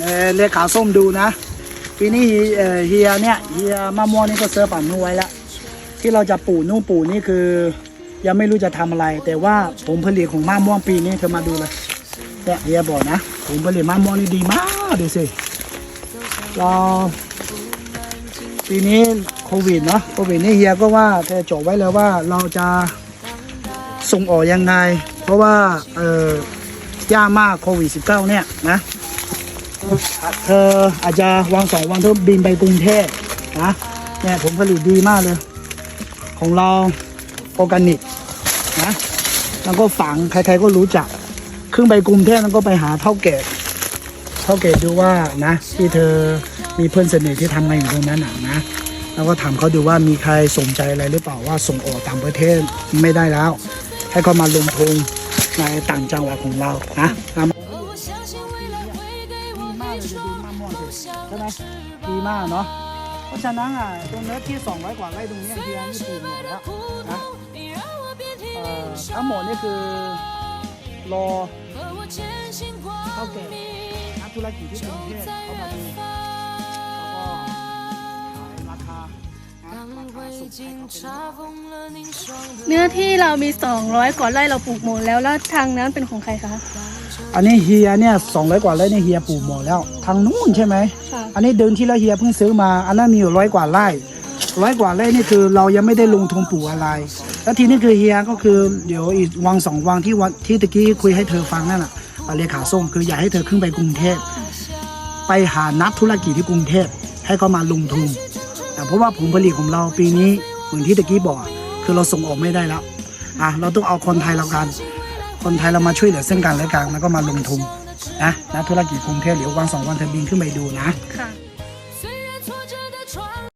เอ่อเลขาส้มดูนะปีนี้เฮียเนี่ยเฮียมะม่วงนี่ก็เซิร์ฟปั่นนู่นไว้แล้วที่เราจะปลูกนู่นปลูกนี่คือ ยังไม่รู้จะทำอะไร แต่ว่าผลผลิตของมะม่วงปีนี้เธอมาดูเลยเนี่ยเฮียบอกนะผลผลิตมะม่วงนี่ดีมากดูสิเราปีนี้โควิดเนาะโควิดนี่เฮียก็ว่าเธอจดไว้แล้วว่าเราจะส่งออกยังไง เพราะว่าเออยากมากโควิด -19 เนี่ยนะ เธออาจจะวันสองวันเธอบินไปกรุงเทพนะเนี่ยผลผลิตดีมากเลย ของเราออร์แกนิกนะแล้วก็ฝังใครๆก็รู้จักขึ้นไปกรุงเทพแล้วก็ไปหาเท่าแก่เท่าแก่ดูว่านะที่เธอมีเพื่อนสนิทที่ทำงานอยู่ตรงนั้นนะนะแล้วก็ถามเขาดูว่ามีใครสนใจอะไรหรือเปล่าว่าส่งออกต่างประเทศไม่ได้แล้ว ให้เขามาลงทุนในต่างจังหวัดของเรานะ ช่ไหมดีมากเนาะเพราะฉะนั้นอะตรงเนื้อที่ 200 กว่าไร่ตรงนี้ที่อันนี้ปลูกหมดแล้วนะทั้งหมดนี่คือรอเท่าแก่นักธุรกิจที่กรุงเทพเขามาดูแคาเนื้อที่เรามี 200กว่าไร่เราปลูกหมดแล้วแล้วทางนั้นเป็นของใครคะ อันนี้เฮียเนี่ย200กว่าไร่เนี่ยเฮียปลูกหมดแล้ว ทางนู้นใช่ไหมค่ะอันนี้เดินที่แล้วเฮียเพิ่งซื้อมา อันนั้นมีอยู่ร้อยกว่าไร่ร้อยกว่าไร่นี่คือเรายังไม่ได้ลงทุนปลูกอะไร แล้วทีนี้คือเฮียก็คือเดี๋ยวอีกวังสองวังที่วันที่ตะกี้คุยให้เธอฟังนั่นแหละเรียกขาส้มคืออยากให้เธอขึ้นไปกรุงเทพไปหานักธุรกิจที่กรุงเทพให้เขามาลงทุนแต่เพราะว่าผลผลิตของเราปีนี้เหมือนที่ตะกี้บอกอะคือเราส่งออกไม่ได้แล้วอะเราต้องเอาคนไทยเรากัน คนไทยเรามาช่วยเหลือซึ่งกันและกันแล้วก็มาลงทุนนะนะธุรกิจกรุงเทพหรือวันสองวันเธอบินขึ้นไปดูนะค่ะ